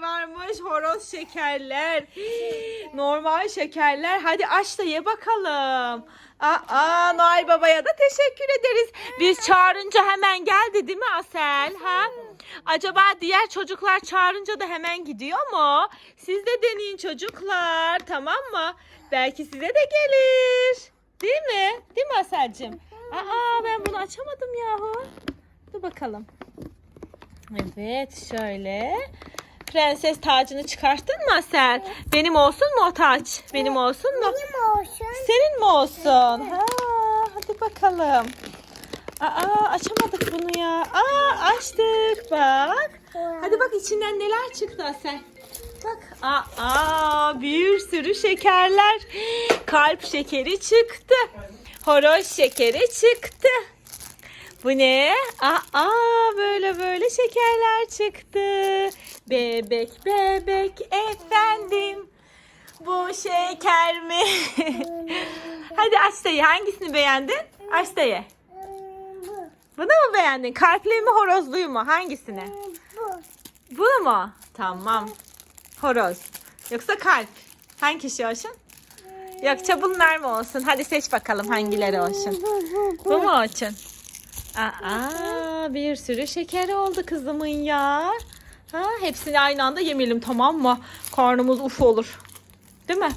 varmış. Horoz şekerler. Normal şekerler. Hadi aç da ye bakalım. Aa, Noel Baba'ya da teşekkür ederiz. Biz çağırınca hemen geldi değil mi Asel? Ha? Acaba diğer çocuklar çağırınca da hemen gidiyor mu? Siz de deneyin çocuklar. Tamam mı? Belki size de gelir. Değil mi? Değil mi Asel'cim? Aa ben bunu açamadım yahu. Dur bakalım. Evet şöyle. Prenses tacını çıkarttın mı Asel? Benim olsun mu o taç? Benim olsun mu? Benim olsun. Senin mi olsun? Ha, hadi bakalım. Aa açamadık bunu ya. Aa açtık bak. Hadi bak içinden neler çıktı Asel. Bak. Aa bir sürü şekerler. Kalp şekeri çıktı. Horoz şekeri çıktı. Bu ne? Aa böyle böyle şekerler çıktı. Bebek bebek efendim. Bu şeker mi? Hadi aç da ye. Hangisini beğendin? Aç da ye. Bu. Bunu mu beğendin? Kalpli mi horozluyu mu? Hangisini? Bu. Bunu mu? Tamam. Horoz. Yoksa kalp. Hangisi olsun? Yoksa bunlar mı olsun? Hadi seç bakalım hangileri olsun. Bu mu olsun? Aa, bir sürü şeker oldu kızımın ya. Ha, hepsini aynı anda yemeyelim tamam mı? Karnımız uf olur. Değil mi?